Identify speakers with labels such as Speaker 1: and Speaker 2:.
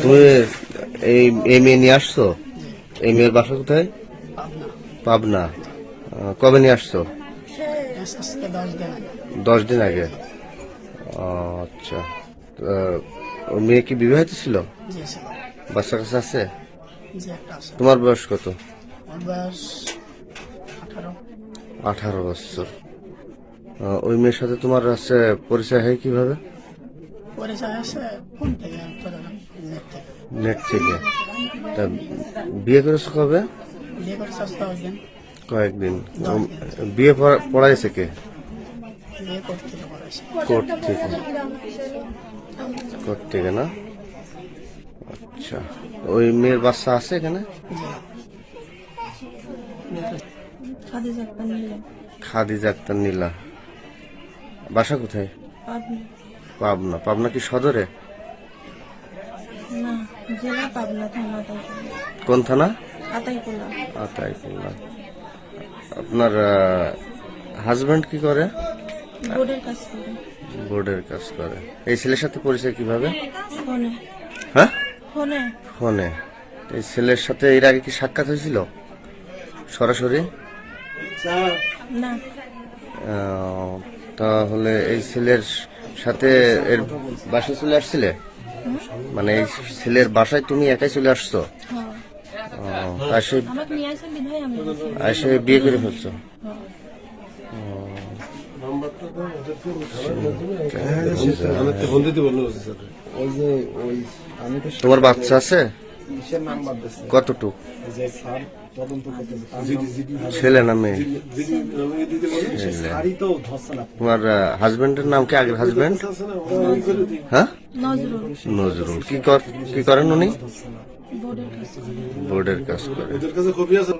Speaker 1: তুমি এই এই মেয়ে নিয়ে আসছো? এই মেয়ের বাসা কোথায়?
Speaker 2: পাবনা।
Speaker 1: কবে নিয়ে আসছো?
Speaker 2: দশ দিন আগে।
Speaker 1: আচ্ছা। মেয়ে কি বিবাহিত ছিল? বাচ্চা কাছে আছে? তোমার বয়স কত?
Speaker 2: আঠারো
Speaker 1: বছর। ওই মেয়ের সাথে তোমার আছে পরিচয় হয় কীভাবে?
Speaker 2: পরিচয় আছে কোন থেকে নেট থেকে।
Speaker 1: তা বিয়ে করেছ কবে?
Speaker 2: বিয়ে করে
Speaker 1: কয়েকদিন। বিয়ে পড়া- পড়াইছে কে? কোর্ট থেকে কোর্ট থেকে না? আচ্ছা। ওই মেয়ের বাচ্চা আছে এখানে?
Speaker 3: খাদিজা
Speaker 1: আক্তার নীলা। বাসা কোথায়?
Speaker 3: পাবনা।
Speaker 1: পাবনা কি সদরে?
Speaker 3: জেলা পাবনা থানা
Speaker 1: কোন থানা?
Speaker 3: আতাইকুলা
Speaker 1: আতাইকুল্লা। আপনার হাজবেন্ড কি করে?
Speaker 3: বোর্ডের কাজ করে।
Speaker 1: বোর্ডের কাজ করে। এই ছেলের সাথে পরিচয় কীভাবে?
Speaker 3: ফোনে।
Speaker 1: হ্যাঁ?
Speaker 3: ফোনে।
Speaker 1: ফোনে। এই ছেলের সাথে এর আগে কি সাক্ষাৎ হয়েছিল? সরাসরি?
Speaker 3: না।
Speaker 1: তাহলে এই ছেলের সাথে এর বাসায় চলে আসছিলে? মানে এই ছেলের বাসায় তুমি একাই চলে আসছো?
Speaker 3: হ্যাঁ। আসে
Speaker 1: বিয়ে করে ফেলছো?
Speaker 3: হ্যাঁ।
Speaker 4: আমি তো ফোন দিতে বলল স্যার
Speaker 5: ওই যে ওই
Speaker 1: তোমার বাচ্চা আছে?
Speaker 5: কিসের নাম্বার দিচ্ছি
Speaker 1: কতটুক?
Speaker 5: যে স্যার তদন্ত করতেছে তার
Speaker 4: জিডি
Speaker 5: নাম-
Speaker 4: জিডি
Speaker 1: ছেলে না মেয়ে?
Speaker 5: তো ধরছে না
Speaker 1: তোমার হাজবেন্ডের নাম কি আগের হাজবেন্ড হ্যাঁ?
Speaker 3: নজরুল।
Speaker 1: নজরুল। কি কর কি করেন উনি?
Speaker 3: বোর্ডের কাজ করে।
Speaker 1: বোর্ডের কাজ করে।
Speaker 4: ওদের কাছে কপি আছে।